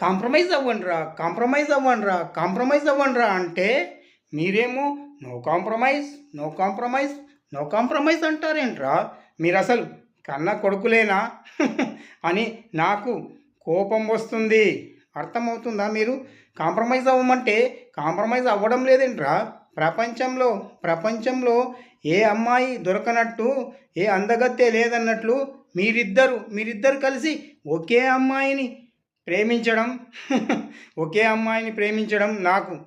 Compromise అవ్వండిరా compromise అవ్వండిరా compromise అవ్వండిరా అంటే మీరేమో no compromise no compromise no compromise అంటారేంట్రా? మీరు అసలు కన్న కొడుకులేనా? అని నాకు కోపం వస్తుంది. అర్థమవుతుందా మీరు? కాంప్రమైజ్ అవ్వమంటే కాంప్రమైజ్ అవ్వడం లేదేంట్రా? ప్రపంచంలో ప్రపంచంలో ఏ అమ్మాయి దొరకనట్టు ఏ అందగత్తే లేదన్నట్లు మీరిద్దరు మీరిద్దరు కలిసి ఒకే అమ్మాయిని ప్రేమించడం ఒకే అమ్మాయిని ప్రేమించడం నాకు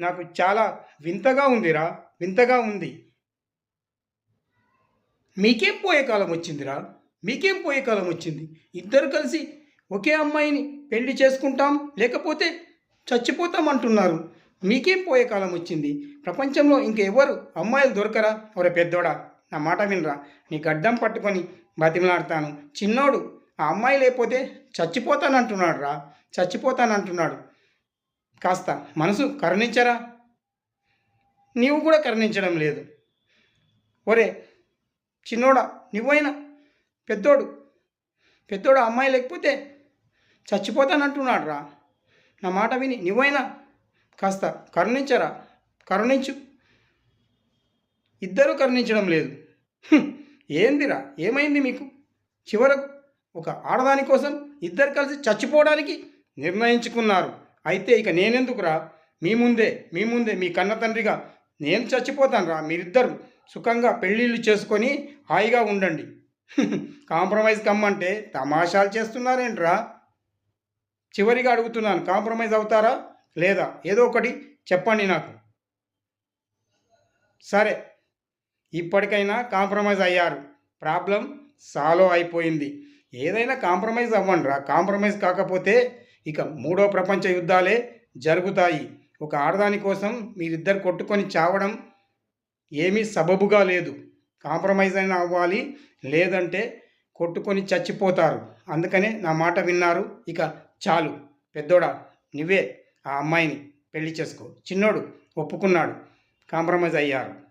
నాకు చాలా వింతగా ఉందిరా వింతగా ఉంది. మీకేం పోయే కాలం వచ్చిందిరా? మీకేం పోయే కాలం వచ్చింది? ఇద్దరు కలిసి ఒకే అమ్మాయిని పెళ్ళి చేసుకుంటాం లేకపోతే చచ్చిపోతాం అంటున్నారు. మీకేం పోయే కాలం వచ్చింది? ప్రపంచంలో ఇంకెవరు అమ్మాయిలు దొరకరా? ఒరే పెద్దోడా నా మాట వినరా. నీ గడ్డం పట్టుకొని బతిమలాడతాను. చిన్నోడు ఆ అమ్మాయి లేకపోతే చచ్చిపోతానంటున్నాడు రా చచ్చిపోతానంటున్నాడు. కాస్త మనసు కరుణించరా? నీవు కూడా కరుణించడం లేదు. ఒరే చిన్నోడా నువ్వైనా పెద్దోడు పెద్దోడు ఆ అమ్మాయి లేకపోతే చచ్చిపోతానంటున్నాడు రా నా మాట విని నువ్వైనా కాస్త కరుణించరా? కరుణించు. ఇద్దరూ కరుణించడం లేదు. ఏందిరా? ఏమైంది మీకు? చివరకు ఒక ఆడదాని కోసం ఇద్దరు కలిసి చచ్చిపోవడానికి నిర్ణయించుకున్నారు. అయితే ఇక నేనెందుకురా? మీ ముందే మీ ముందే మీ కన్న తండ్రిగా నేను చచ్చిపోతాను రా మీరిద్దరు సుఖంగా పెళ్ళిళ్ళు చేసుకొని హాయిగా ఉండండి. కాంప్రమైజ్ కమ్మంటే తమాషాలు చేస్తున్నారేంట్రా? చివరిగా అడుగుతున్నాను కాంప్రమైజ్ అవుతారా లేదా? ఏదో ఒకటి చెప్పండి నాకు. సరే ఇప్పటికైనా కాంప్రమైజ్ అయ్యారు. ప్రాబ్లం సాల్వ్ అయిపోయింది. ఏదైనా కాంప్రమైజ్ అవ్వండి రా కాంప్రమైజ్ కాకపోతే ఇక మూడో ప్రపంచ యుద్ధాలే జరుగుతాయి. ఒక ఆడదాని కోసం మీరిద్దరు కొట్టుకొని చావడం ఏమీ సబబుగా లేదు. కాంప్రమైజ్ అయినా అవ్వాలి లేదంటే కొట్టుకొని చచ్చిపోతారు. అందుకనే నా మాట విన్నారు. ఇక చాలు. పెద్దోడా నువ్వే ఆ అమ్మాయిని పెళ్ళి చేసుకో. చిన్నోడు ఒప్పుకున్నాడు. కాంప్రమైజ్ అయ్యారు.